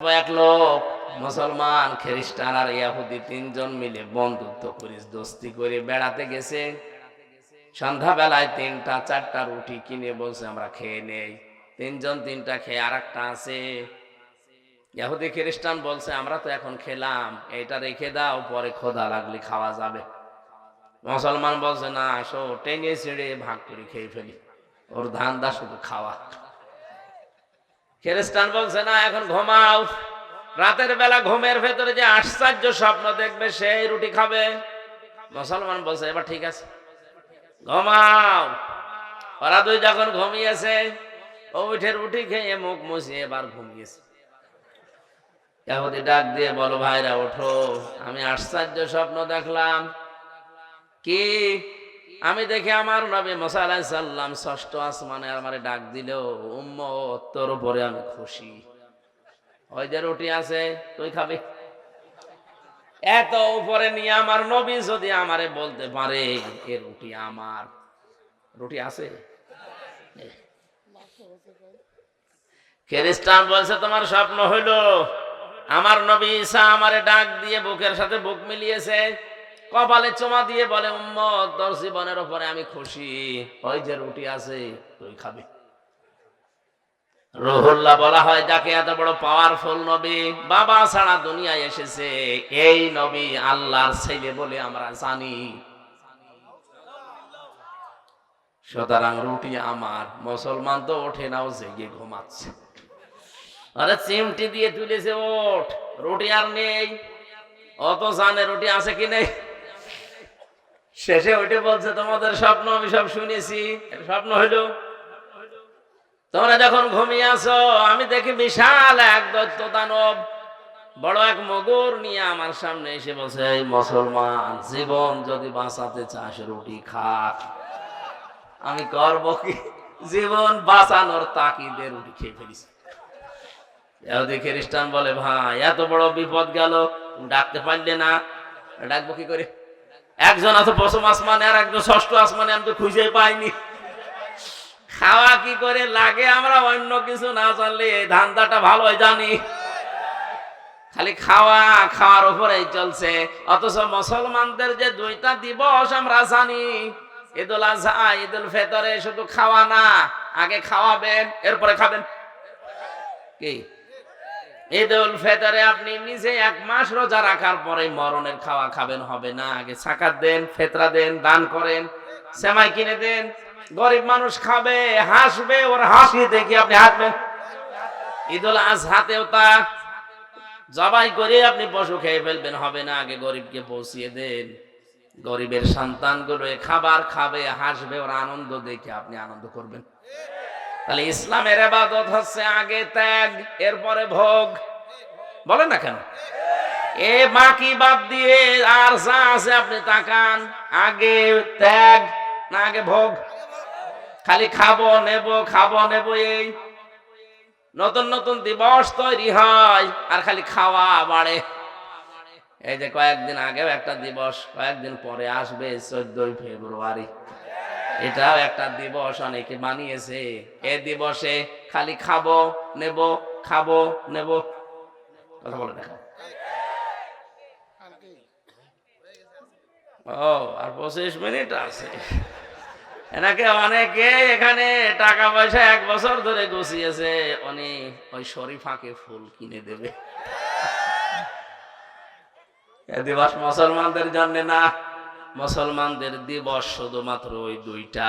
এক লোক, মুসলমান, খ্রিস্টান আর ইয়াহুদি তিনজন মিলে বন্ধুত্ব করিস দোস্তি করে বেড়াতে গেছে। সন্ধ্যাবেলায় তিনটা, চারটা রুটি কিনে বলছে, আমরা খেয়ে নেই। তিনজন তিনটা খেয়ে আর একটা আছে। ইয়াহুদি, খ্রিস্টান বলছে, আমরা তো এখন খেলাম এটা রেখে দাও, পরে খোদা লাগলে খাওয়া যাবে। মুসলমান বলছে, না, আসো, টেনে ছিঁড়ে ভাগ করে খেয়ে ফেলি। ওর ধান্দা শুধু খাওয়া। খ্রিস্টান বলছে, না, এখন ঘুমাও। রাতের বেলা ঘুমের ভেতরে যে আশ্চর্য স্বপ্ন দেখবে, সেই রুটি খাবে। মুসলমান বলছে, এবার ঠিক আছে, ঘুমাও। ওরা দুই যখন ঘুমিয়েছে, ও উঠে রুটি খেয়ে মুখ মুছিয়ে এবার ঘুমিয়েছে। ডাক দিয়ে বলো, ভাইরা, ওঠো। আমি আশ্চর্য স্বপ্ন দেখলাম। কি? আমি দেখি আমার নবী মোসা সাল্লাম ষষ্ঠ আসমানে আমারে ডাক দিল উম্ম তোর উপরে আমি খুশি। ওই যে রুটি আছে, তুই খাবি? এত উপরে নিয়ে আমার নবী যদি আমারে বলতে পারে, এ রুটি আমার। রুটি আছে? খ্রিস্টান বলছে, তোমার স্বপ্ন হইল। আমার নবী ঈসা আমারে ডাক দিয়ে বুকের সাথে বুক মিলিয়েছে। কপালে চমা দিয়ে বলে, উম্মত, তোর জীবনের উপরে আমি খুশি। ওই যে রুটি আছে, তুই খাবি। রহুল্লাহ বলা হয়, যাকে এত বড় পাওয়ারফুল নবী, বাবা ছাড়া দুনিয়ায় এসেছে। এই নবী আল্লাহর ছেলে বলে আমরা জানি। সুতরাং রুটি আমার, মুসলমান তো ওঠে নাও জেগে ঘুমাচ্ছে। আরে চিমটি দিয়ে তুলেছে, ওঠ, রুটি আর নেই। অত জানে রুটি আছে কি নেই? শেষে ওইটা বলছে, তোমাদের স্বপ্ন আমি সব শুনেছি। স্বপ্ন হইল তোমরা যখন ঘুমিয়ে আসো আমি দেখি বিশাল এক দৈত্য দানব, বড় এক মগর নিয়ে আমার সামনে এসে বলছে, এই মুসলমান, জীবন যদি বাঁচাতে চাস, রুটি খা। আমি করব কি? জীবন বাঁচানোর তাকিদে রুটি খেয়ে ফেলিস ইহুদি খ্রিস্টান বলে, ভাই, এত বড় বিপদ গেল, ডাকতে পারলে না। ডাকবো কি করে? একজন আছে প্রথম আসমানে আর একজন ষষ্ঠ আসমানে, আমি তো খুঁজে পাইনি। খাওয়া কি করে লাগে আমরা অন্য কিছু না জানলে? এই ধান্দাটা ভালো জানি। খালি খাওয়া, খাওয়ার উপরেই চলছে। অথচ মুসলমানদের যে দুইটা দিবস আমরা জানি, ঈদুল আজহা ঈদুল ফেতরে শুধু খাওয়া না, আগে খাওয়াবেন, এরপরে খাবেন। কি? ঈদুল ফেতরে আপনি নিজে এক মাস রোজা রাখার পরে মরণের খাওয়া খাবেন, হবে না। আগে সাকাত দেন, ফেতরা দেন, দান করেন, সেমাই কিনে দেন। গরিব মানুষ খাবে, হাসবে, ওর হাসি দেখে আপনি হাসবেন। ঈদুল আজহাতেও তা। জবাই করে আপনি পশু খেয়ে ফেলবেন, হবে না। আগে গরিবকে পৌঁছিয়ে দেন। গরিবের সন্তানগুলো খাবার খাবে, হাসবে, ওর আনন্দ দেখে আপনি আনন্দ করবেন। তাহলে ইসলামের এবাদত হচ্ছে আগে ত্যাগ, এরপরে ভোগ। বলে না কেন? এ বাকি বাদ দিয়ে আর যা আছে আপনি তাকান। আগে ত্যাগ না আগে ভোগ? খালি খাব, নেব খাব, নেব এই। নতুন নতুন দিবস তৈরি হয়, আর খালি খাওয়া বাড়ে। এই যে কয়েকদিন আগেও একটা দিবস, কয়েকদিন পরে আসবে চোদ্দই ফেব্রুয়ারি। এটাও একটা দিবস, অনেকে বানিয়েছে এ দিবসে খালি খাব, নেব খাব, নেব। কথা বলে দেখা। ও, আর পঁচিশ মিনিট আছে। এনাকে অনেকে এখানে টাকা পয়সা এক বছর ধরে গুছিয়েছে। উনি ওই শরীফাকে ফুল কিনে দেবে। এ দিবস মুসলমানদের জন্য না। মুসলমানদের দিবস শুধুমাত্র ওই দুইটা।